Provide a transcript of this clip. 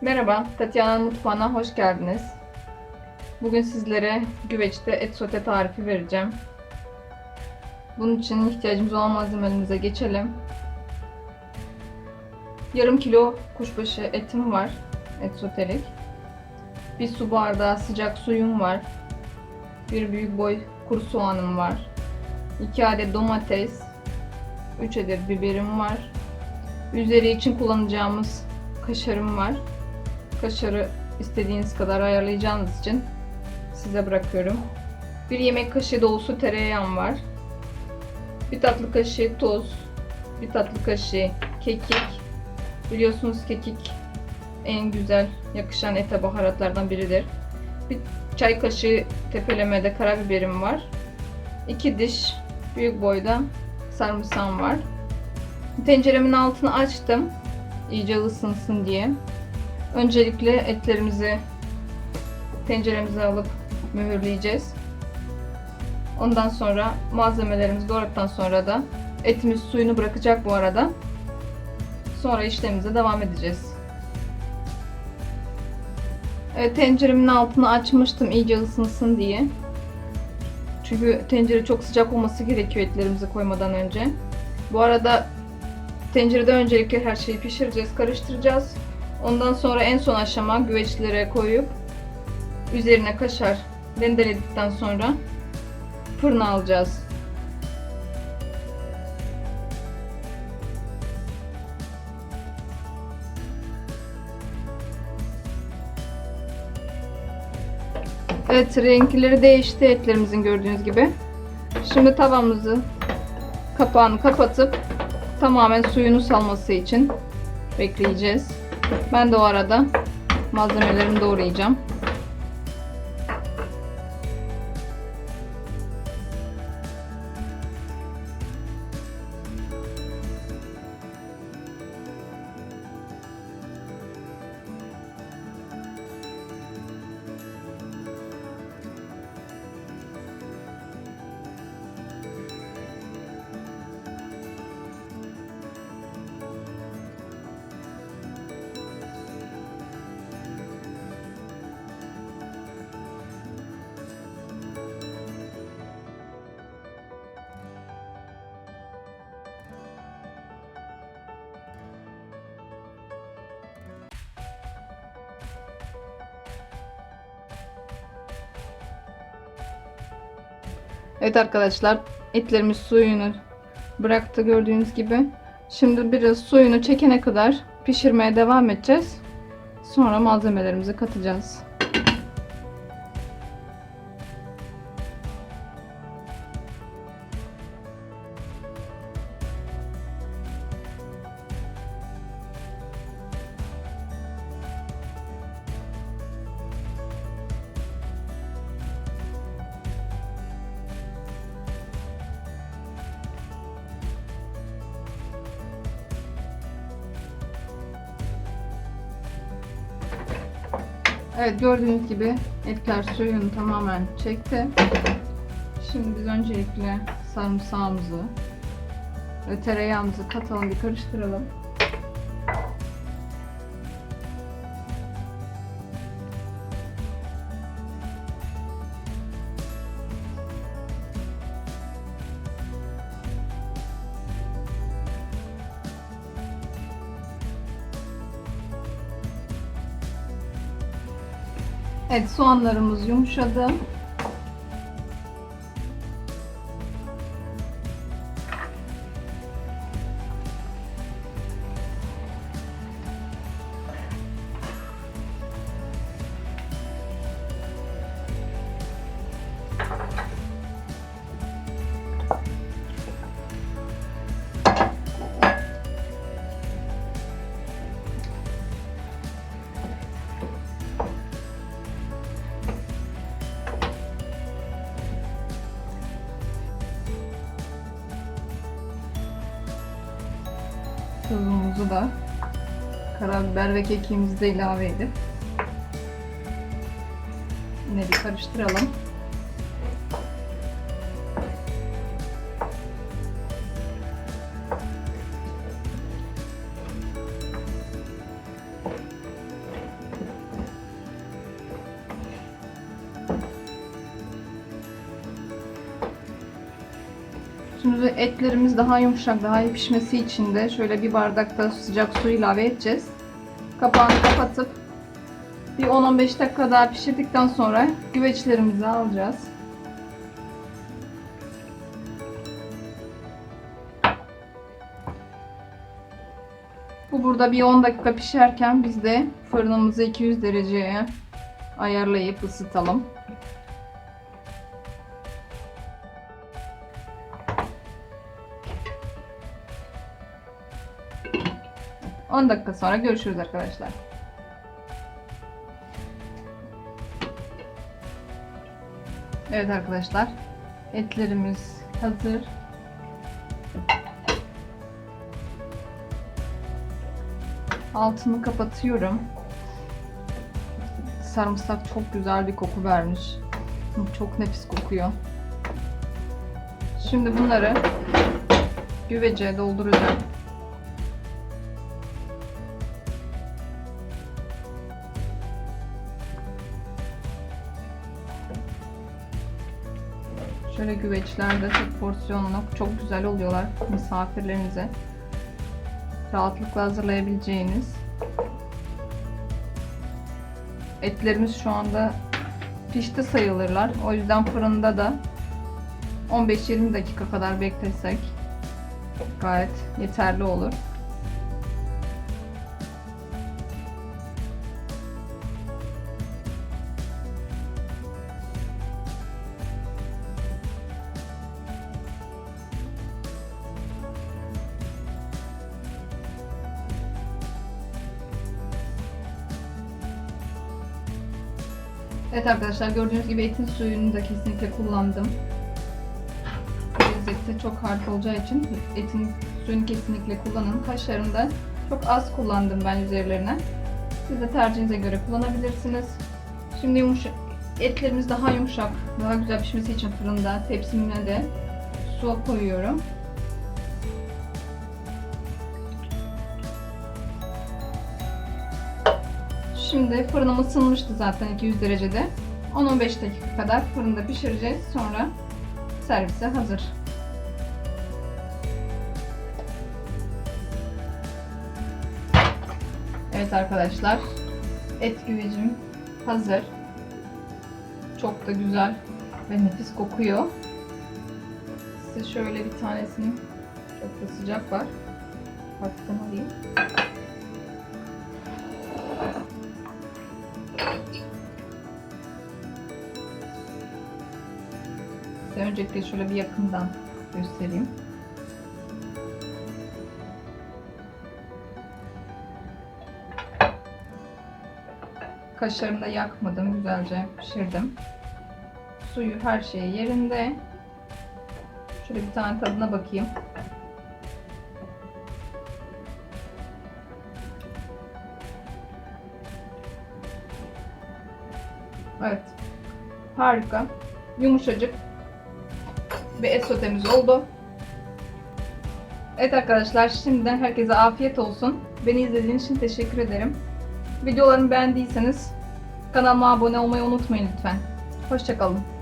Merhaba, Tatyana Mutfağı'na hoş geldiniz. Bugün sizlere güveçte et sote tarifi vereceğim. Bunun için ihtiyacımız olan malzemelerimize geçelim. Yarım kilo kuşbaşı etim var, et sotelik. Bir su bardağı sıcak suyum var. Bir büyük boy kuru soğanım var. 2 adet domates, 3 adet biberim var. Üzeri için kullanacağımız kaşarım var. Kaşarı istediğiniz kadar ayarlayacağınız için size bırakıyorum. Bir yemek kaşığı dolusu tereyağım var. Bir tatlı kaşığı tuz, bir tatlı kaşığı kekik. Biliyorsunuz kekik en güzel yakışan ete baharatlardan biridir. Bir çay kaşığı tepelemede karabiberim var. İki diş büyük boyda sarımsağım var. Tenceremin altını açtım. iyice ısınsın diye. Öncelikle etlerimizi tenceremize alıp mühürleyeceğiz. Ondan sonra malzemelerimizi doğradıktan sonra da etimiz suyunu bırakacak bu arada. Sonra işlemimize devam edeceğiz. Evet, tenceremin altını açmıştım iyice ısınsın diye. Çünkü tencere çok sıcak olması gerekiyor etlerimizi koymadan önce. Bu arada tencerede öncelikle her şeyi pişireceğiz, karıştıracağız. Ondan sonra en son aşama güveçlere koyup üzerine kaşar rendeledikten sonra fırına alacağız. Evet renkleri değişti etlerimizin gördüğünüz gibi. Şimdi tavamızı kapağını kapatıp tamamen suyunu salması için bekleyeceğiz. Ben de o arada malzemelerimi doğrayacağım. Evet arkadaşlar etlerimiz suyunu bıraktı gördüğünüz gibi. Şimdi biraz suyunu çekene kadar pişirmeye devam edeceğiz. Sonra malzemelerimizi katacağız. Evet gördüğünüz gibi etler suyunu tamamen çekti. Şimdi biz öncelikle sarımsağımızı ve tereyağımızı katalım bir karıştıralım. Evet soğanlarımız yumuşadı. Tuzumuzu da karabiber ve kekiğimizi de ilave edip yine bir karıştıralım. Şimdi etlerimiz daha yumuşak, daha iyi pişmesi için de şöyle bir bardakta sıcak su ilave edeceğiz. Kapağını kapatıp bir 10-15 dakika daha pişirdikten sonra güveçlerimizi alacağız. Bu burada bir 10 dakika pişerken biz de fırınımızı 200 dereceye ayarlayıp ısıtalım. On dakika sonra görüşürüz arkadaşlar. Evet arkadaşlar. Etlerimiz hazır. Altını kapatıyorum. Sarımsak çok güzel bir koku vermiş. Çok nefis kokuyor. Şimdi bunları güvece dolduracağım. Şöyle güveçlerde tek porsiyonlu çok güzel oluyorlar misafirlerinize. Rahatlıkla hazırlayabileceğiniz. Etlerimiz şu anda pişti sayılırlar. O yüzden fırında da 15-20 dakika kadar beklesek gayet yeterli olur. Evet arkadaşlar gördüğünüz gibi etin suyunu da kesinlikle kullandım. Lezzeti çok harika olacağı için etin suyunu kesinlikle kullanın. Kaşarını da çok az kullandım ben üzerlerine. Siz de tercihinize göre kullanabilirsiniz. Şimdi yumuşak, etlerimiz daha yumuşak, daha güzel pişmesi için fırında tepsime de su koyuyorum. Şimdi fırınım ısınmıştı zaten 200 derecede. 10-15 dakika kadar fırında pişireceğiz. Sonra servise hazır. Evet arkadaşlar. Et güvecim hazır. Çok da güzel ve nefis kokuyor. Size şöyle bir tanesini çok da sıcak var. Hafiften alayım. Size öncelikle şöyle bir yakından göstereyim. Kaşarını da yakmadım. Güzelce pişirdim. Suyu her şey yerinde. Şöyle bir tane tadına bakayım. Evet. Harika. Yumuşacık bir et sotemiz oldu. Evet arkadaşlar şimdiden herkese afiyet olsun. Beni izlediğiniz için teşekkür ederim. Videolarımı beğendiyseniz kanalıma abone olmayı unutmayın lütfen. Hoşçakalın.